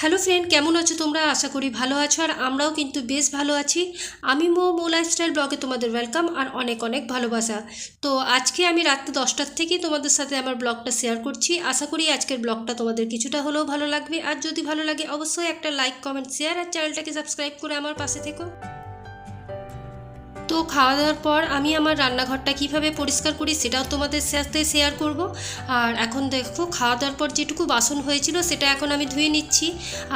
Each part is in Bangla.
হ্যালো ফ্রেন্ড কেমন আছো তোমরা? আশা করি ভালো আছো আর আমরাও কিন্তু বেশ ভালো আছি। আমি মো মো লাইফস্টাইল ব্লগে তোমাদের ওয়েলকাম আর অনেক অনেক ভালোবাসা। তো আজকে আমি রাত্রে দশটার থেকে তোমাদের সাথে আমার ব্লগটা শেয়ার করছি। আশা করি আজকের ব্লগটা তোমাদের কিছুটা হলেও ভালো লাগবে। আর যদি ভালো লাগে, অবশ্যই একটা লাইক কমেন্ট শেয়ার আর চ্যানেলটাকে সাবস্ক্রাইব করে আমার পাশে থেকো। খাওয়া দাওয়ার পর আমি আমার রান্নাঘরটা কীভাবে পরিষ্কার করি সেটাও তোমাদের সাথে শেয়ার করব। আর এখন দেখো খাওয়া দাওয়ার পর যেটুকু বাসন হয়েছিল সেটা এখন আমি ধুয়ে নিচ্ছি।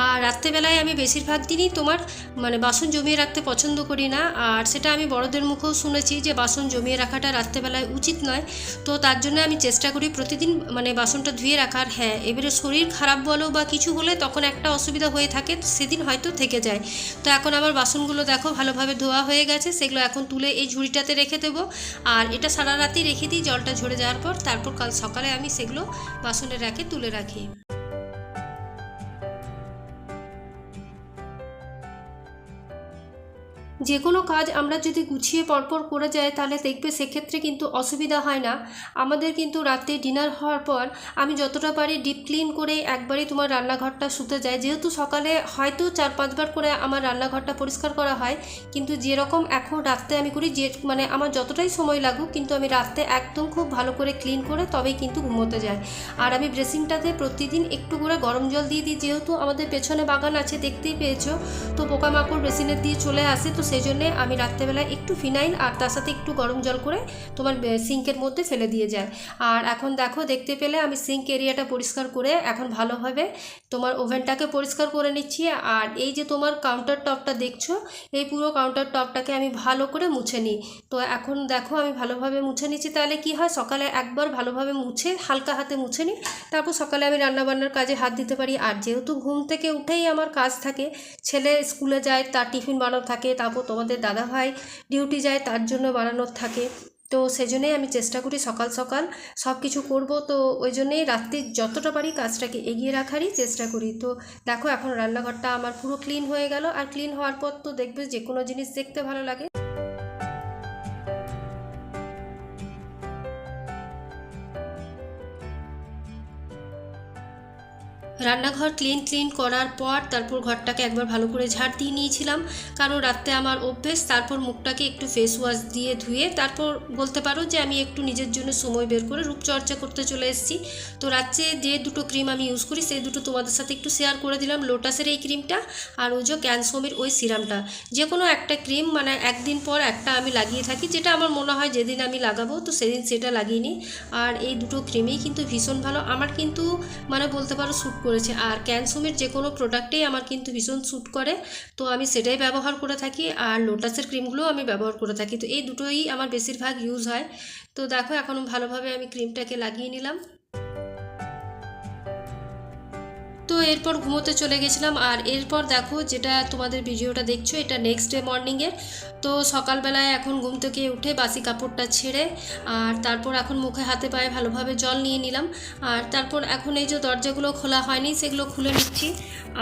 আর রাত্রেবেলায় আমি বেশিরভাগ দিনই তোমার মানে বাসন জমিয়ে রাখতে পছন্দ করি না। আর সেটা আমি বড়দের মুখেও শুনেছি যে বাসন জমিয়ে রাখাটা রাত্রেবেলায় উচিত নয়। তো তার জন্য আমি চেষ্টা করি প্রতিদিন মানে বাসনটা ধুয়ে রাখার। হ্যাঁ এবারে শরীর খারাপ বলো বা কিছু হলে তখন একটা অসুবিধা হয়ে থাকে, সেদিন হয়তো থেকে যায়। তো এখন আমার বাসনগুলো দেখো, ভালোভাবে ধোয়া হয়ে গেছে, সেগুলো এখন তুলে এই ঝুড়িটাতে রেখে দেবো। আর এটা সারা রাতি রেখে দিই, জলটা ঝরে যাওয়ার পর। তারপর কাল সকালে আমি সেগুলো বাসনের র্যাকে তুলে রাখি। যে কোনো কাজ আমরা যদি গুছিয়ে পরপর করে যাই, তাহলে দেখবে সেক্ষেত্রে কিন্তু অসুবিধা হয় না। আমাদের কিন্তু রাতে ডিনার হওয়ার পর আমি যতটা পারি ডিপ ক্লিন করে একবারই তোমার রান্নাঘরটা শুতে যাই। যেহেতু সকালে হয়তো চার, পাঁচবার করে আমার রান্নাঘরটা পরিষ্কার করা হয়, কিন্তু যেরকম এখন রাত্রে আমি করি, যে মানে আমার যতটাই সময় লাগুক, কিন্তু আমি রাত্রে একদম খুব ভালো করে ক্লিন করে তবেই কিন্তু ঘুমোতে যাই। আর আমি ড্রেসিংটাতে প্রতিদিন একটু করে গরম জল দিয়ে দিই। যেহেতু আমাদের পেছনে বাগান আছে, দেখতেই পেয়েছ। তো পোকামাকড় বেসিনের দিয়ে চলে আসে, তো সেই জন্যে আমি রাত্রেবেলা একটু ফিনাইল আর তার সাথে একটু গরম জল করে তোমার সিঙ্কের মধ্যে ফেলে দিয়ে যায় আর এখন দেখো, দেখতে পেলে আমি সিঙ্ক এরিয়াটা পরিষ্কার করে এখন ভালোভাবে তোমার ওভেনটাকে পরিষ্কার করে নিচ্ছি আর এই যে তোমার কাউন্টার টপটা দেখছ, এই পুরো কাউন্টার টপটাকে আমি ভালো করে মুছে নিই। তো এখন দেখো আমি ভালোভাবে মুছে নিচ্ছি। তাহলে কি হয়? সকালে একবার ভালোভাবে মুছে, হালকা হাতে মুছে নিই। তারপর সকালে আমি রান্নাবান্নার কাজে হাত দিতে পারি। আর যেহেতু ঘুম থেকে উঠেই আমার কাজ থাকে, ছেলে স্কুলে যায়, তার টিফিন বানানো থাকে, তারপর তোমাদের দাদা ভাই ডিউটি যায়, তার জন্য বানানোর থাকে। তো সেজন্যই আমি চেষ্টা করি সকাল সকাল সব কিছু করব। তো ওই জন্যেই রাত্রি যতটা পারি কাজটাকে এগিয়ে রাখারই চেষ্টা করি। তো দেখো, এখন রান্নাঘরটা আমার পুরো ক্লিন হয়ে গেল। আর ক্লিন হওয়ার পর তো দেখবে যে কোনো জিনিস দেখতে ভালো লাগে। রান্নাঘর ক্লিন ক্লিন করার পর তারপর ঘরটাকে একবার ভালো করে ঝাড় দিয়ে নিয়েছিলাম। কারণ রাত্রে আমার অভ্যেস, তারপর মুখটাকে একটু ফেস ওয়াশ দিয়ে ধুয়ে, তারপর বলতে পারো যে আমি একটু নিজের জন্য সময় বের করে রূপচর্চা করতে চলে এসেছি। তো রাত্রে যে দুটো ক্রিম আমি ইউজ করি, সেই দুটো তোমাদের সাথে একটু শেয়ার করে দিলাম লোটাসের এই ক্রিমটা আর ওই যে ক্যানসোমের ওই সিরামটা যে কোনো একটা ক্রিম মানে একদিন পর একটা আমি লাগিয়ে থাকি, যেটা আমার মনে হয় যেদিন আমি লাগাবো, তো সেদিন সেটা লাগিয়ে নিই। আর এই দুটো ক্রিমেই কিন্তু ভীষণ ভালো। আমার কিন্তু মানে বলতে পারো শ্যুট করেছে। আর ক্যানসুমের যে কোনো প্রোডাক্টেই আমার কিন্তু ভীষণ স্যুট করে। তো আমি সেটাই ব্যবহার করে থাকি। আর লোটাসের ক্রিমগুলোও আমি ব্যবহার করে থাকি। তো এই দুটোই আমার বেশিরভাগ ইউজ হয়। তো দেখো, এখন ভালোভাবে আমি ক্রিমটাকে লাগিয়ে নিলাম। তো এরপর ঘুমোতে চলে গেছিলাম আর এরপর দেখো যেটা তোমাদের ভিডিওটা দেখছ, এটা নেক্সট ডে মর্নিংয়ের তো সকালবেলায় এখন ঘুম থেকে উঠে বাসি কাপড়টা ছেড়ে আর তারপর এখন মুখে হাতে পায়ে ভালোভাবে জল নিয়ে নিলাম। আর তারপর এখন এই যে দরজাগুলো খোলা হয়নি, সেগুলো খুলে নিচ্ছি।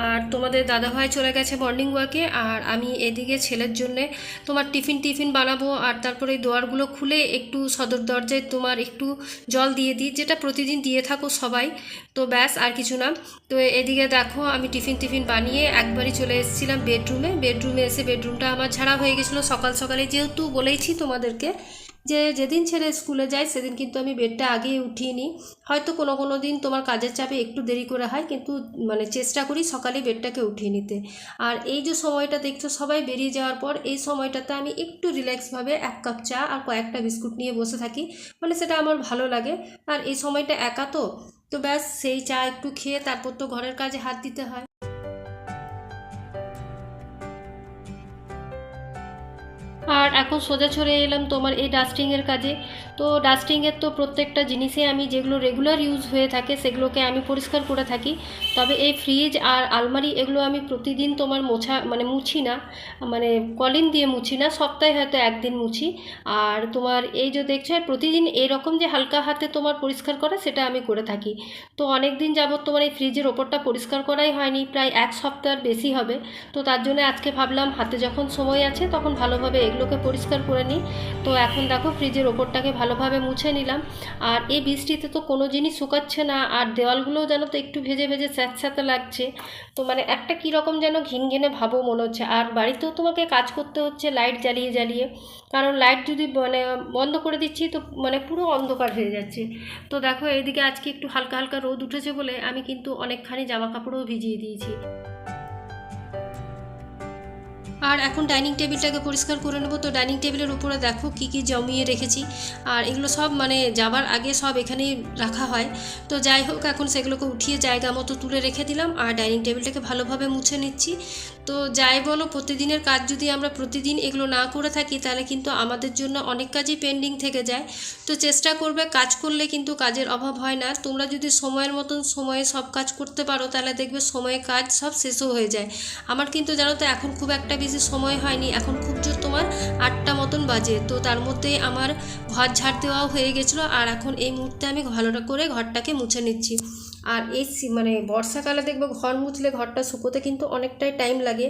আর তোমাদের দাদাভাই চলে গেছে মর্নিং ওয়াকে আর আমি এদিকে ছেলের জন্যে তোমার টিফিন টিফিন বানাবো আর তারপরে এই দোয়ারগুলো খুলে একটু সদর দরজায় তোমার একটু জল দিয়ে দিই, যেটা প্রতিদিন দিয়ে থাকো সবাই। তো ব্যাস আর কিছু না। তো এদিকে দেখো, আমি টিফিন টিফিন বানিয়ে একবারই চলে এসেছিলাম বেডরুমে। বেডরুমে এসে বেডরুমটা আমার ঝাড়া হয়ে গেছিল সকাল সকালে। যেহেতু বলেইছি তোমাদেরকে যে যেদিন ছেলে স্কুলে যায়, সেদিন কিন্তু আমি বেডটা আগেই উঠিয়ে নিই হয়তো কোনো কোনো দিন তোমার কাজের চাপে একটু দেরি করে হয়, কিন্তু মানে চেষ্টা করি সকালে বেডটাকে উঠিয়ে নিতে। আর এই যে সময়টা দেখছ, সবাই বেরিয়ে যাওয়ার পর এই সময়টাতে আমি একটু রিল্যাক্সভাবে এক কাপ চা আর কয়েকটা বিস্কুট নিয়ে বসে থাকি। মানে সেটা আমার ভালো লাগে। আর এই সময়টা একা তো তো ব্যাস সেই চা একটু খেয়ে তারপর তো ঘরের কাজে হাত দিতে হয়। আর এখন সোজা ছড়ে এলাম তোমার এই ডাস্টিংয়ের কাজে। তো ডাস্টিংয়ের তো প্রত্যেকটা জিনিসে আমি যেগুলো রেগুলার ইউজ হয়ে থাকে, সেগুলোকে আমি পরিষ্কার করে থাকি। তবে এই ফ্রিজ আর আলমারি এগুলো আমি প্রতিদিন তোমার মোছা মানে মুছি না মানে কলিন দিয়ে মুছি না, সপ্তাহে হয়তো একদিন মুছি। আর তোমার এই যে দেখছ প্রতিদিন এরকম যে হালকা হাতে তোমার পরিষ্কার করা, সেটা আমি করে থাকি। তো অনেক দিন যাবত তোমার এই ফ্রিজের ওপরটা পরিষ্কার করাই হয়নি, প্রায় এক সপ্তাহের বেশি হবে। তো তার জন্য আজকে ভাবলাম, হাতে যখন সময় আছে, তখন ভালোভাবে এগুলো এগুলোকে পরিষ্কার করে নিই। তো এখন দেখো ফ্রিজের ওপরটাকে ভালোভাবে মুছে নিলাম। আর এই বৃষ্টিতে তো কোনো জিনিস শুকাচ্ছে না, আর দেওয়ালগুলোও যেন তো একটু ভেজে ভেজে স্যাঁতস্যাঁতে লাগছে। তো মানে একটা কীরকম যেন ঘিন ঘিনে ভাবও মনে হচ্ছে। আর বাড়িতেও তোমাকে কাজ করতে হচ্ছে লাইট জ্বালিয়ে জ্বালিয়ে। কারণ লাইট যদি মানে বন্ধ করে দিচ্ছি তো মানে পুরো অন্ধকার হয়ে যাচ্ছে। তো দেখো এইদিকে আজকে একটু হালকা হালকা রোদ উঠেছে বলে আমি কিন্তু অনেকখানি জামা কাপড়ও ভিজিয়ে দিয়েছি। আর এখন ডাইনিং টেবিলটাকে পরিষ্কার করে নেব। তো ডাইনিং টেবিলের উপরে দেখো কি কি জমিয়ে রেখেছি। আর এগুলো সব মানে যাবার আগে সব এখানেই রাখা হয়। তো যাই হোক, এখন সেগুলোকে উঠিয়ে জায়গা মতো তুলে রেখে দিলাম আর ডাইনিং টেবিলটাকে ভালোভাবে মুছে নিচ্ছি। তো যাই বলো, প্রতিদিনের কাজ যদি আমরা প্রতিদিন এগুলো না করে থাকি, তাহলে কিন্তু আমাদের জন্য অনেক কাজই পেন্ডিং থেকে যায়। তো চেষ্টা করবে, কাজ করলে কিন্তু কাজের অভাব হয় না। তোমরা যদি সময়ের মতন সময়ে সব কাজ করতে পারো, তাহলে দেখবে সময়ে কাজ সব শেষও হয়ে যায়। আমার কিন্তু জানো তো, এখন খুব একটা বেশি সময় হয়নি, এখন খুব জোর তোমার আটটা মতন বাজে। তো তার মধ্যেই আমার ঘর ঝাড় দেওয়াও হয়ে গেছিল আর এখন এই মুহূর্তে আমি ভালো করে ঘরটাকে মুছে নিচ্ছি। আর এই মানে বর্ষাকালে দেখব ঘর মুছলে ঘরটা শুকোতে কিন্তু অনেকটাই টাইম লাগে।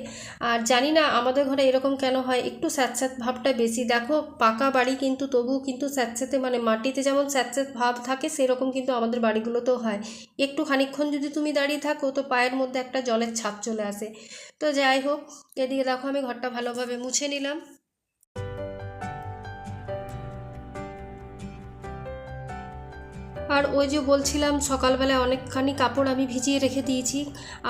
আর জানি না আমাদের ঘরে এরকম কেন হয়, একটু স্যাঁতস্যাঁত ভাবটা বেশি। দেখো, পাকা বাড়ি কিন্তু তবুও কিন্তু স্যাঁতস্যাঁতে মানে মাটিতে যেমন স্যাঁতস্যাঁত ভাব থাকে, সেরকম কিন্তু আমাদের বাড়িগুলোতেও হয়। একটু খানিকক্ষণ যদি তুমি দাঁড়িয়ে থাকো, তো পায়ের মধ্যে একটা জলের ছাপ চলে আসে। তো যাই হোক এদিকে দেখো আমি ঘরটা ভালোভাবে মুছে নিলাম। আর ওই যে বলছিলাম, সকালবেলায় অনেকখানি কাপড় আমি ভিজিয়ে রেখে দিয়েছি।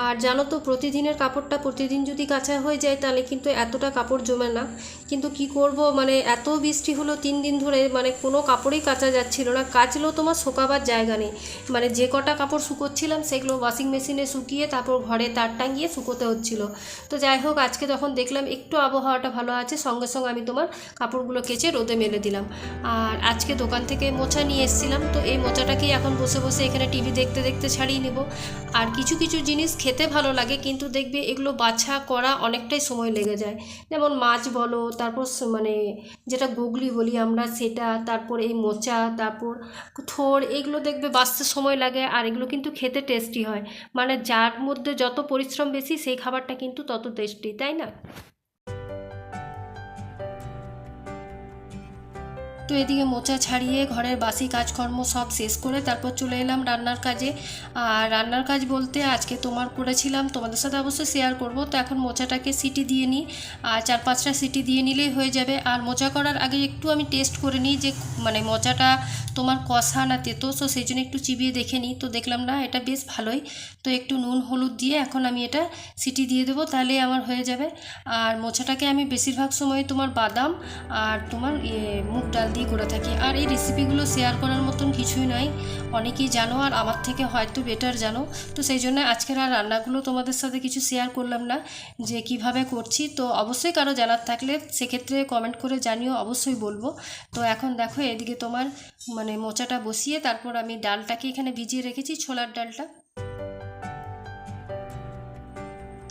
আর জানো তো, প্রতিদিনের কাপড়টা প্রতিদিন যদি কাঁচা হয়ে যায়, তাহলে কিন্তু এতটা কাপড় জমে না। কিন্তু কি করব মানে এত বৃষ্টি হলো তিন দিন ধরে মানে কোনো কাপড়ই কাচা যাচ্ছিল না। কাচলেও তোমার শোকাবার জায়গা নেই। মানে যে কটা কাপড় শুকোচ্ছিলাম, সেগুলো ওয়াশিং মেশিনে শুকিয়ে তারপর ঘরে তার টাঙিয়ে শুকোতে হচ্ছিল। তো যাই হোক, আজকে যখন দেখলাম একটু আবহাওয়াটা ভালো আছে, সঙ্গে সঙ্গে আমি তোমার কাপড়গুলো কেচে রোদে মেলে দিলাম। আর আজকে দোকান থেকে মোচা নিয়ে এসেছিলাম, তো এই মোচাটাকেই এখন বসে বসে এখানে টিভি দেখতে দেখতে ছাড়িয়ে নেব। আর কিছু কিছু জিনিস খেতে ভালো লাগে, কিন্তু দেখবে এগুলো বাছা করা অনেকটাই সময় লেগে যায়। যেমন মাছ বলো, তারপর মানে যেটা গুগলি বলি আমরা, সেটা, তারপর এই মোচা, তারপর থোর, এগুলো দেখবে বাঁচতে সময় লাগে আর এগুলো কিন্তু খেতে টেস্টি হয়। মানে যার মধ্যে যত পরিশ্রম বেশি, সেই খাবারটা কিন্তু তত টেস্টি তাই না? তো এদিকে মোচা ছাড়িয়ে ঘরের বাসি কাজকর্ম সব শেষ করে তারপর চলে এলাম রান্নার কাজে। আর রান্নার কাজ বলতে আজকে তোমার করেছিলাম, তোমাদের সাথে অবশ্যই শেয়ার করব। তো এখন মোচাটাকে সিটি দিয়ে নিই। আর চার পাঁচটা সিটি দিয়ে নিলেই হয়ে যাবে। আর মোচা করার আগে একটু আমি টেস্ট করে নিই যে মানে মোচাটা তোমার কষা না তেতো সো সেই জন্য একটু চিবিয়ে দেখে নিই। তো দেখলাম না, এটা বেশ ভালোই। তো একটু নুন, হলুদ দিয়ে এখন আমি এটা সিটি দিয়ে দেবো, তাহলেই আমার হয়ে যাবে। আর মোচাটাকে আমি বেশিরভাগ সময় তোমার বাদাম আর তোমার ইয়ে মুগ ডাল দিয়ে করে থাকি। আর এই রেসিপিগুলো শেয়ার করার মতন কিছুই নয় অনেকেই জানো আর আমার থেকে হয়তো বেটার জানো। তো সেই জন্য আজকের আর রান্নাগুলো তোমাদের সাথে কিছু শেয়ার করলাম না, যে কীভাবে করছি। তো অবশ্যই কারও জানার থাকলে সেক্ষেত্রে কমেন্ট করে জানিও, অবশ্যই বলব। তো এখন দেখো, এদিকে তোমার মানে মোচাটা বসিয়ে তারপর আমি ডালটাকে এখানে ভিজিয়ে রেখেছি, ছোলার ডালটা।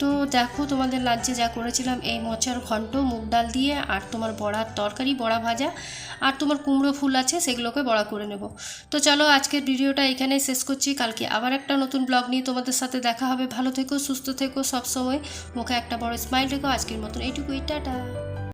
তো দেখো তোমাদের লাঞ্চে যা করেছিলাম, এই মোচার ঘন্ট মুগ ডাল দিয়ে, আর তোমার বড়ার তরকারি, বড়া ভাজা, আর তোমার কুমড়ো ফুল আছে সেগুলোকে বড়া করে নেব। তো চলো আজকের ভিডিওটা এখানে শেষ করছি। কালকে আবার একটা নতুন ব্লগ নিয়ে তোমাদের সাথে দেখা হবে। ভালো থেকো, সুস্থ থেকো সবসময়। মুখে একটা বড় স্মাইল রেখো। আজকের মতন এইটুকুই। টাটা।